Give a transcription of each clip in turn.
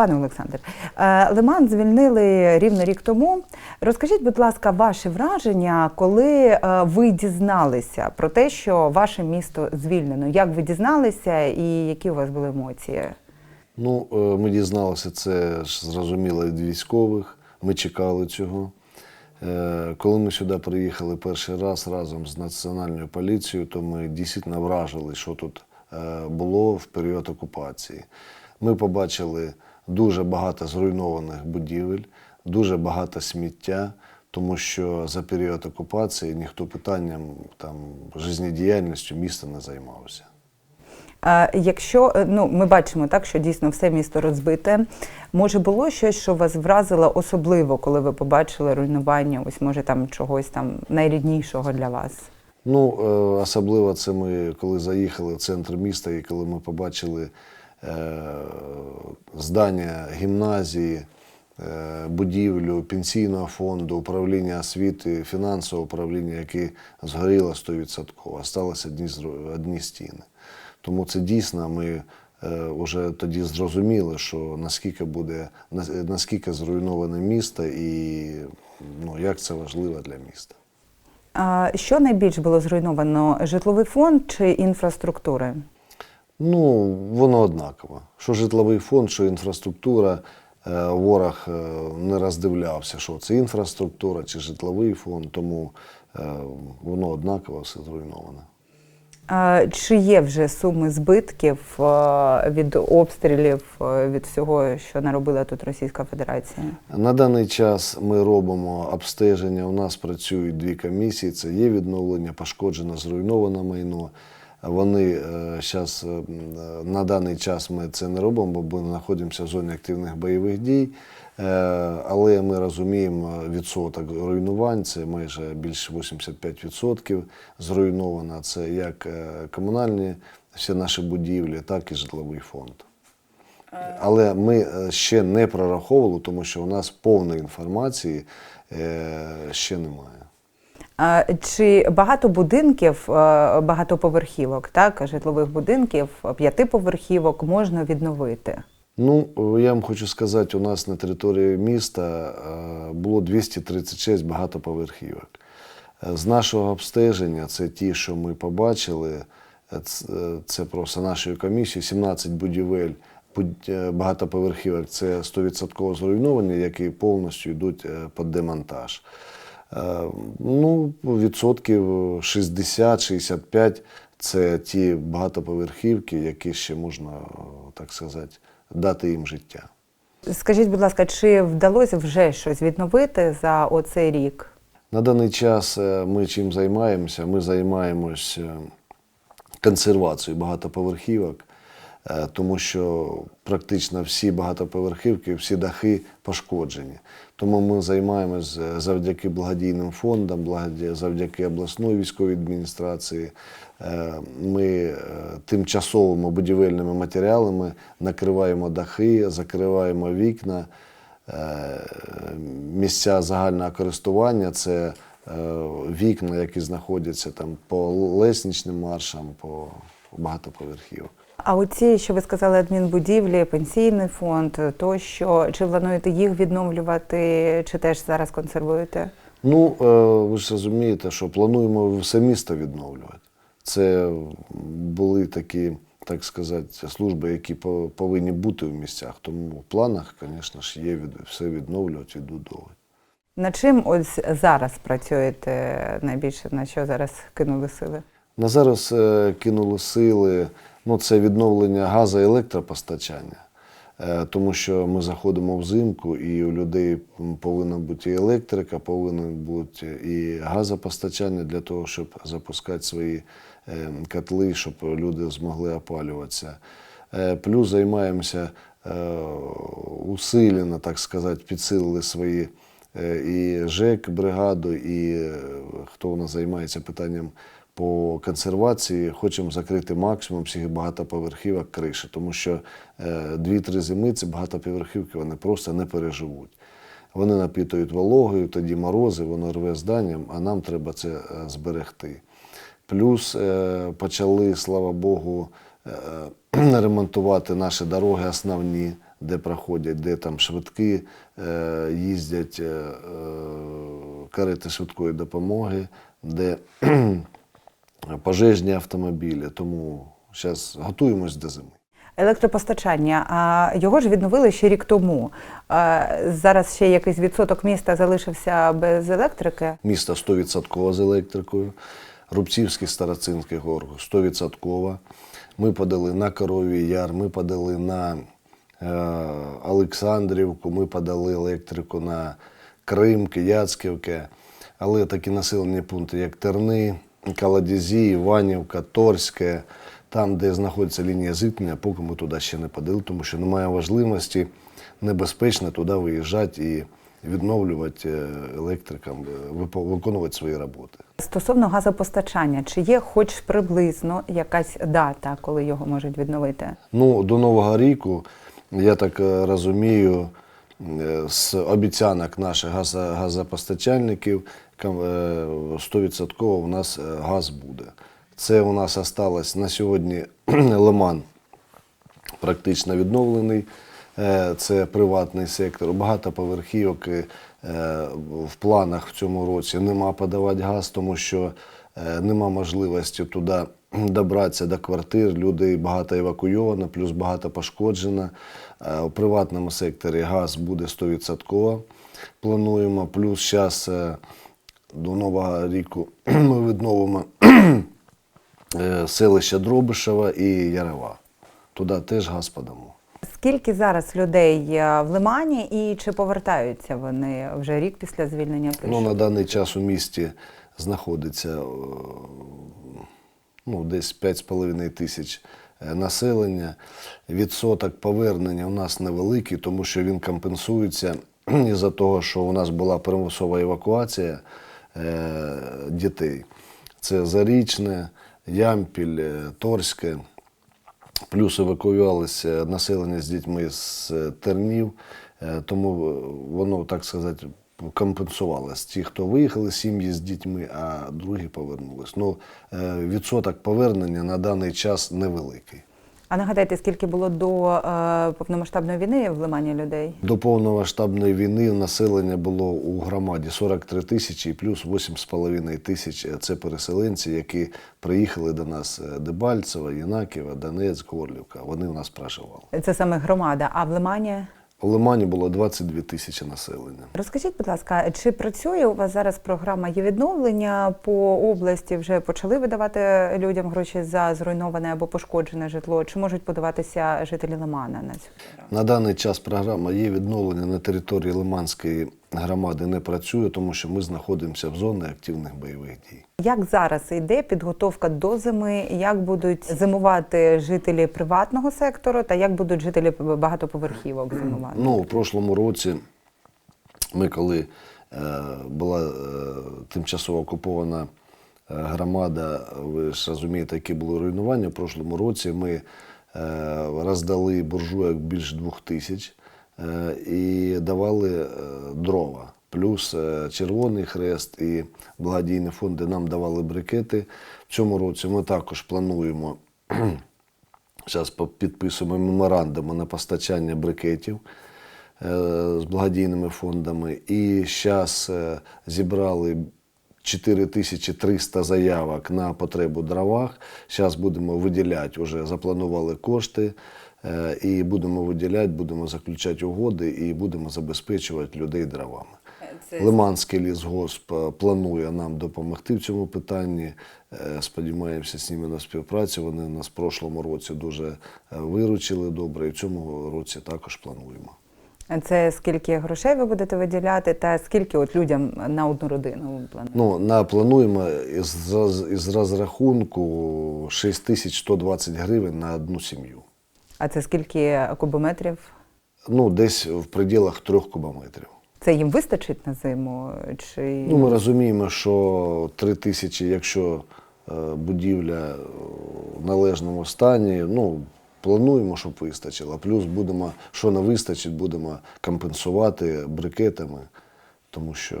Пане Олександр, е, Лиман звільнили рівно рік тому. Розкажіть, будь ласка, ваші враження, коли е, ви дізналися про те, що ваше місто звільнено? Як ви дізналися і які у вас були емоції? Ну, е, ми дізналися це зрозуміло від військових. Ми чекали цього. Коли ми сюди приїхали перший раз разом з національною поліцією, то ми дійсно вражили, що тут було в період окупації. Ми побачили дуже багато зруйнованих будівель, дуже багато сміття, тому що за період окупації ніхто питанням там, життєдіяльністю міста не займався. Е, Якщо е, ну ми бачимо так, що дійсно все місто розбите, може було щось, що вас вразило особливо, коли ви побачили руйнування? Ось може там чогось там найріднішого для вас? Ну, е, особливо це ми коли заїхали в центр міста і коли ми побачили здання гімназії, е, будівлю пенсійного фонду, управління освіти, фінансового управління, яке згоріло 100%, осталися одні, одні стіни. Тому це дійсно ми вже тоді зрозуміли, що наскільки буде наскільки зруйноване місто і ну, як це важливо для міста. А що найбільш було зруйновано? Житловий фонд чи інфраструктури? Ну, воно однаково. Що житловий фонд, що інфраструктура, е, ворог е, не роздивлявся, що це інфраструктура чи житловий фонд, тому е, воно однаково все зруйноване. Чи є вже суми збитків від обстрілів, від всього, що наробила тут Російська Федерація? На даний час ми робимо обстеження. У нас працюють дві комісії: це є відновлення, пошкоджено, зруйноване майно. Вони зараз на даний час ми це не робимо, бо ми знаходимося в зоні активних бойових дій. Е, Але ми розуміємо відсоток руйнувань, це майже більше 85% зруйновано. Це як е, комунальні всі наші будівлі, так і житловий фонд. Але ми е, ще не прораховували, тому що у нас повної інформації е, ще немає. Чи багато будинків, е, багатоповерхівок, так, житлових будинків, п'ятиповерхівок можна відновити? Ну, я вам хочу сказати, у нас на території міста е, було 236 багатоповерхівок. Е, З нашого обстеження, це ті, що ми побачили, це просто нашою комісією, 17 будівель багатоповерхівок це 100% зруйновані, які повністю йдуть під демонтаж. Е, Ну, відсотків 60-65 це ті багатоповерхівки, які ще можна, так сказати, дати їм життя. Скажіть, будь ласка, чи вдалося вже щось відновити за оцей рік? На даний час е, ми чим займаємося? Ми займаємось е, консервацією багатоповерхівок, тому що практично всі багатоповерхівки, всі дахи пошкоджені. Тому ми займаємось е, завдяки благодійним фондам, завдяки обласної військовій адміністрації. Е, Ми е, тимчасовими будівельними матеріалами накриваємо дахи, закриваємо вікна. Е, Місця загального користування це е, вікна, які знаходяться там по лесничним маршам, по багатоповерхівок. А оці, що ви сказали, адмінбудівлі, пенсійний фонд, тощо, чи плануєте їх відновлювати, чи теж зараз консервуєте? Ну, е, ви ж розумієте, що плануємо все місто відновлювати. Це були такі, так сказати, служби, які по- повинні бути в місцях. Тому в планах, звісно ж, є від, все відновлювати, відбудовувати. На чим ось зараз працюєте найбільше, на що зараз кинули сили? На зараз е, кинули сили, ну це відновлення газу і електропостачання, Е, тому що ми заходимо взимку, і у людей повинна бути і електрика, повинно бути і газопостачання для того, щоб запускати свої е, котли, щоб люди змогли опалюватися. Е, Плюс займаємося усилено, так сказати, підсилили свої і ЖЕК бригаду, і хто у нас займається питанням по консервації, хочемо закрити максимум всіх багатоповерхівок криші, тому що е, дві-три зими ці багатоповерхівки вони просто не переживуть. Вони напітують вологою, тоді морози, воно рве зданням, а нам треба це е, зберегти. Плюс е, почали, слава Богу, е, ремонтувати наші дороги основні де проходять, де там швидкі е, їздять е, е, карети швидкої допомоги, де пожежні автомобілі. Тому зараз готуємось до зими. Електропостачання, а його ж відновили ще рік тому. Зараз ще якийсь відсоток міста залишився без електрики. Місто 100% з електрикою, Рубцівський староцинський горг 100%. Ми подали на Коровій Яр, ми подали на е, Олександрівку, ми подали електрику на Крим, Кияцьківке. Але такі населені пункти, як Терни, Каладізі, Іванівка, Торське, там, де знаходиться лінія зіткнення, поки ми туди ще не подали, тому що немає важливості небезпечно туди виїжджати і відновлювати е, електрикам, е, виконувати свої роботи. Стосовно газопостачання, чи є хоч приблизно якась дата, коли його можуть відновити? Ну, до Нового року, я так е, розумію, з обіцянок наших газопостачальників е, 100% у нас е, газ буде. Це у нас осталось на сьогодні Лиман практично відновлений. Е, Це приватний сектор. Багатоповерхівок е, в планах в цьому році нема подавати газ, тому що е, нема можливості туди добратися до квартир. Людей багато евакуйовано, плюс багато пошкоджено. Е, У приватному секторі газ буде 100%. Плануємо. Плюс зараз до Нового року ми відновимо е, селища Дробишева і Ярова. Туди теж газ подамо. Скільки зараз людей е, в Лимані і чи повертаються вони вже рік після звільнення Ну, на даний час у місті знаходиться е, ну, десь 5,5 тисяч е, населення. Відсоток повернення у нас невеликий, тому що він компенсується із-за того, що у нас була примусова евакуація е, дітей. Це Зарічне, Ямпіль, е, Торське. Плюс евакуювалося населення з дітьми з е, тернів, е, тому е, воно, так сказати, компенсувалось. Ті, хто виїхали сім'ї з дітьми, а другі повернулись. Ну, е, відсоток повернення на даний час невеликий. А нагадайте, скільки було до е, повномасштабної війни в Лимані людей? До повномасштабної війни населення було у громаді 43 тисячі і плюс 8,5 тисяч – це переселенці, які приїхали до нас е, Дебальцево, Єнаківа, Донецьк, Горлівка. Вони у нас проживали. Це саме громада. А в Лимані? У Лимані було 22 тисячі населення. Розкажіть, будь ласка, чи працює у вас зараз програма є відновлення по області? Вже почали видавати людям гроші за зруйноване або пошкоджене житло? Чи можуть подаватися жителі Лимана на цю програму? На даний час програма є відновлення на території Лиманської громади не працює, тому що ми знаходимося в зоні активних бойових дій. Як зараз йде підготовка до зими? Як будуть зимувати жителі приватного сектору, та як будуть жителі багатоповерхівок зимувати? Ну, у прошлому році ми, коли е, була е, тимчасово окупована е, громада, ви ж розумієте, які були руйнування. У прошлому році ми е, роздали буржуйок більше двох тисяч і давали е, дрова. Плюс е, Червоний Хрест і благодійні фонди нам давали брикети. В цьому році ми також плануємо Зараз підписуємо меморандуми на постачання брикетів е, з благодійними фондами. І зараз зібрали 4300 заявок на потребу дровах. Зараз будемо виділяти, вже запланували кошти. Е, І будемо виділяти, будемо заключати угоди і будемо забезпечувати людей дровами. Лиманський лісгосп е, планує нам допомогти в цьому питанні. Е, Сподіваємося з ними на співпрацю. Вони нас в прошлому році дуже е, виручили добре, і в цьому році також плануємо. Це скільки грошей ви будете виділяти, та скільки от людям на одну родину ви плануєте? Ну, на плануємо із, із розрахунку 6120 гривень на одну сім'ю. А це скільки кубометрів? Ну, десь в пределах трьох кубометрів. Це їм вистачить на зиму? Чи Ну, ми розуміємо, що 3 тисячі, якщо е, будівля в належному стані, ну, плануємо, щоб вистачило. Плюс будемо, що не вистачить, будемо компенсувати брикетами, тому що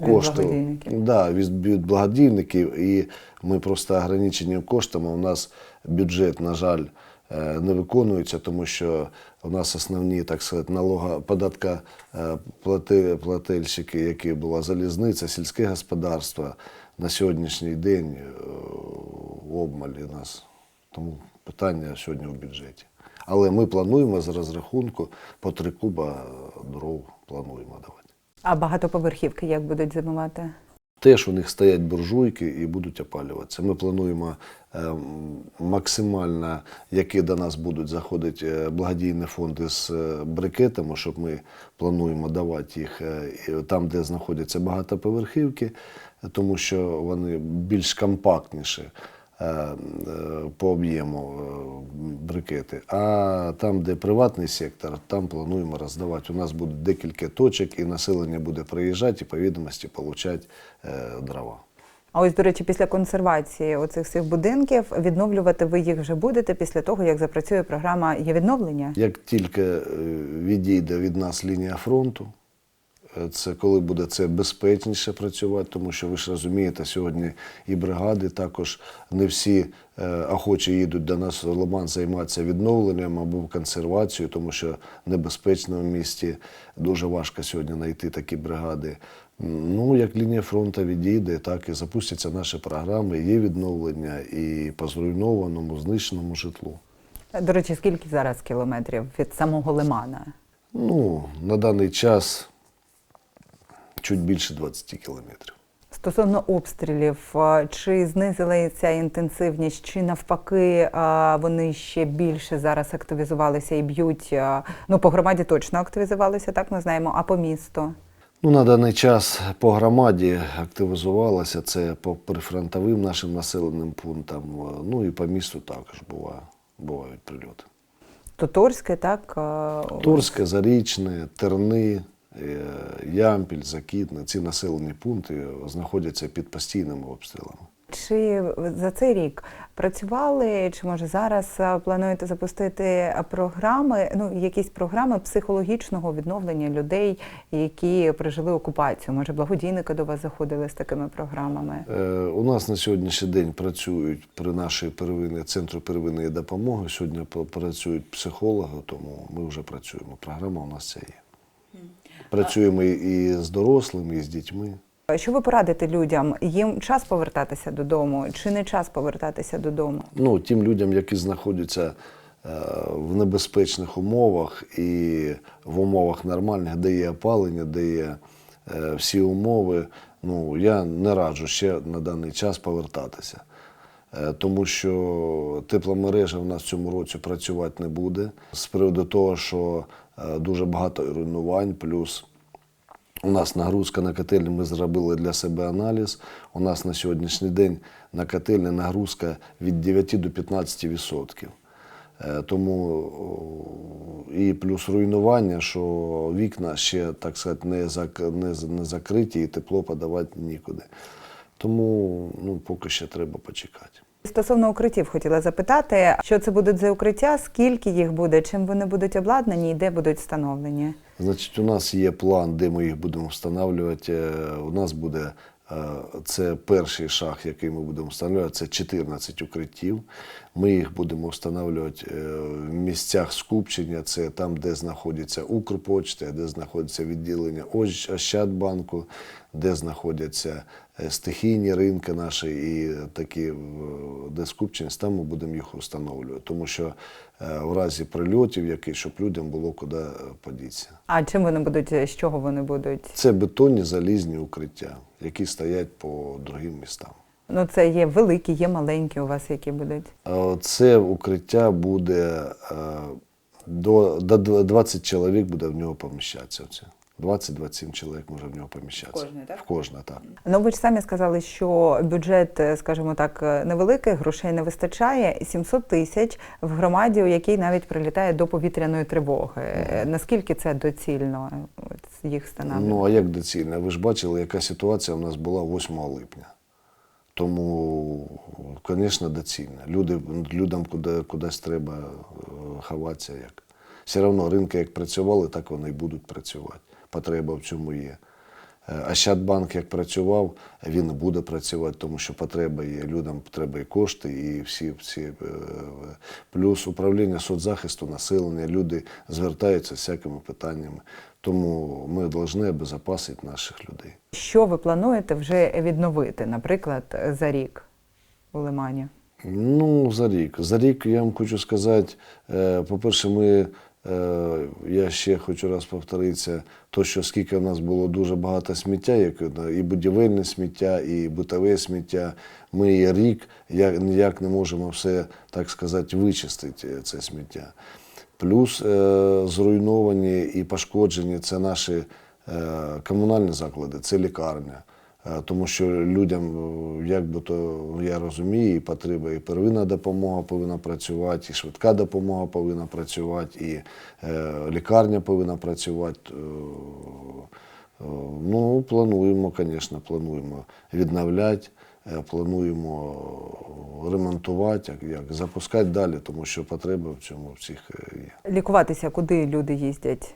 е, Від кошти да, від, благодійників, і ми просто ограничені коштами. У нас бюджет, на жаль, не виконуються, тому що у нас основні, так сказати, налога податка е, плательщики, які була залізниця, сільське господарство, на сьогоднішній день е, в обмалі нас. Тому питання сьогодні в бюджеті. Але ми плануємо з розрахунку по три куба дров плануємо давати. А багатоповерхівки як будуть зимувати? Теж у них стоять буржуйки і будуть опалюватися. Ми плануємо е, максимально, які до нас будуть заходити е, благодійні фонди з е, брикетами, щоб ми плануємо давати їх там, де знаходяться багатоповерхівки, тому що вони більш компактніші по об'єму е, брикети. А там, де приватний сектор, там плануємо роздавати. У нас буде декілька точок, і населення буде приїжджати і по відомості отримати дрова. А ось, до речі, після консервації оцих всіх будинків відновлювати ви їх вже будете після того, як запрацює програма є відновлення? Як тільки е, відійде від нас лінія фронту, е, це коли буде це безпечніше працювати, тому що ви ж розумієте, сьогодні і бригади також не всі е, охочі їдуть до нас в Лиман займатися відновленням або консервацією, тому що небезпечно в місті дуже важко сьогодні знайти такі бригади. Ну, як лінія фронту відійде, так і запустяться наші програми, є відновлення і по зруйнованому, знищеному житлу. До речі, скільки зараз кілометрів від самого Лимана? Ну, на даний час чуть більше 20 кілометрів. Стосовно обстрілів, чи знизилася інтенсивність, чи навпаки вони ще більше зараз активізувалися і б'ють? Ну, по громаді точно активізувалися, так ми знаємо, а по місту? Ну, на даний час по громаді активізувалося це по прифронтовим нашим населеним пунктам. Ну і по місту також буває, бувають прильоти. Тоторське, так? е, Турське, Зарічне, Терни, Ямпіль, Закітне ці населені пункти знаходяться під постійними обстрілами. Чи за цей рік працювали, чи може зараз е, плануєте запустити е, програми, ну якісь програми психологічного відновлення людей, які пережили окупацію? Може, благодійники до вас заходили з такими програмами? Е, У нас на сьогоднішній день працюють при нашій первинній центру первинної допомоги. Сьогодні працюють психологи, тому ми вже працюємо. Програма у нас ця є. Працюємо і- з дорослими, і з дітьми. Що ви порадите людям? Їм час повертатися додому, чи не час повертатися додому? Ну, тим людям, які знаходяться е, в небезпечних умовах і в умовах нормальних, де є опалення, де є е, всі умови, ну, я не раджу ще на даний час повертатися. Е, Тому що тепломережа в нас в цьому році працювати не буде. З приводу того, що е, дуже багато руйнувань, плюс у нас нагрузка на котельні, ми зробили для себе аналіз. У нас на сьогоднішній день на котельні нагрузка від 9 до 15 відсотків. Е, Тому і плюс руйнування, що вікна ще, так сказати, не закриті і тепло подавати нікуди. Тому ну, поки ще треба почекати. Стосовно укриттів хотіла запитати, що це будуть за укриття, скільки їх буде, чим вони будуть обладнані і де будуть встановлені? Значить, у нас є план, де ми їх будемо встановлювати. Е, У нас буде е, це перший шаг, який ми будемо встановлювати, це 14 укриттів. Ми їх будемо встановлювати е, в місцях скупчення, це там, де знаходиться Укрпочта, де знаходиться відділення Ощ- Ощадбанку, де знаходяться стихійні ринки наші і такі, де скупчення, там ми будемо їх встановлювати. Тому що е, в разі прильотів яких, щоб людям було куди е, подітися. А чим вони будуть, з чого вони будуть? Це бетонні залізні укриття, які стоять по другим містам. Ну, це є великі, є маленькі у вас, які будуть. Це укриття буде е, до, до 20 чоловік буде в нього поміщатися. Оце. 20-27 чоловік може в нього поміщатися. В кожне, так? В кожне, так. Ну, ви ж самі сказали, що бюджет, е, скажімо так, е, невеликий, грошей не вистачає. 700 тисяч в громаді, у якій навіть прилітає до повітряної тривоги. Е, Наскільки це доцільно їх встановлювати? Ну а як доцільно? Ви ж бачили, яка ситуація у нас була 8 липня. Тому, звісно, доцільно. Люди, людям куди, кудись треба ховатися. Як. Все одно ринки як працювали, так вони і будуть працювати. Потреба в цьому є. Е, Ощадбанк як працював, він буде працювати, тому що потреба є. Людям треба і кошти, і всі, всі е, плюс управління соцзахисту населення. Люди звертаються з всякими питаннями. Тому ми повинні обезопасити наших людей. Що ви плануєте вже відновити, наприклад, за рік у Лимані? Ну, за рік. За рік я вам хочу сказати, е, по-перше, ми, е, я ще хочу раз повторитися, то, що скільки в нас було дуже багато сміття, як і будівельне сміття, і битове сміття. Ми рік як, ніяк не можемо все, так сказати, вичистити е, це сміття. Плюс е, зруйновані і пошкоджені це наші е, комунальні заклади, це лікарня. Е, Тому що людям, е, як би то я розумію, і потреба, і первинна допомога повинна працювати, і швидка допомога повинна працювати, і е, лікарня повинна працювати. Е, е, Ну, плануємо, звісно, плануємо відновляти, е, плануємо ремонтувати, як, як запускати далі, тому що потреба в цьому всіх е, є. Лікуватися, куди люди їздять?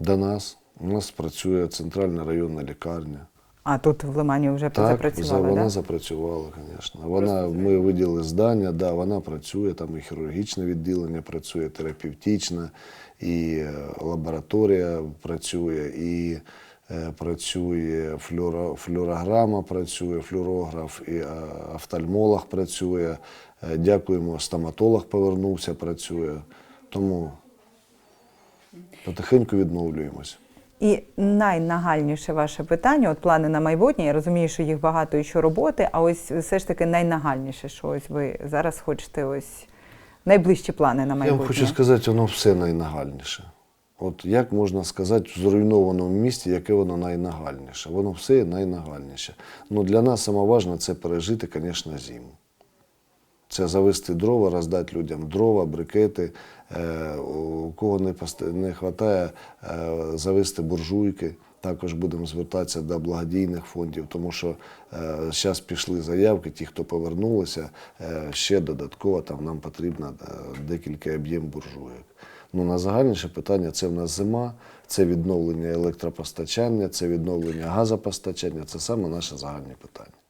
До нас у нас працює центральна районна лікарня. А тут в Лимані вже Так, за- запрацювали, вона да? запрацювала, звісно. Вона, ми виділили здання, да, вона працює, там і хірургічне відділення працює, терапевтичне, і е, лабораторія працює, і е, працює флюоро, флюорограма, працює, флюорограф, і е, офтальмолог працює. Е, Дякуємо, стоматолог повернувся, працює. Тому потихеньку відновлюємось. І найнагальніше ваше питання, от плани на майбутнє. Я розумію, що їх багато і що роботи, а ось все ж таки найнагальніше, що ось ви зараз хочете ось найближчі плани на Я майбутнє. вам хочу сказати, воно все найнагальніше. От як можна сказати в зруйнованому місті, яке воно найнагальніше? Воно все найнагальніше. Ну, для нас найважливіше це пережити, звісно, зиму. Це завести дрова, роздати людям дрова, брикети. Е, у кого не, не вистачає, е, завести буржуйки. Також будемо звертатися до благодійних фондів, тому що зараз пішли заявки, ті, хто повернулися, е, ще додатково там нам потрібно е, декілька об'єм буржуйок. Ну, найзагальніше питання це в нас зима, це відновлення електропостачання, це відновлення газопостачання. Це саме наше загальне питання.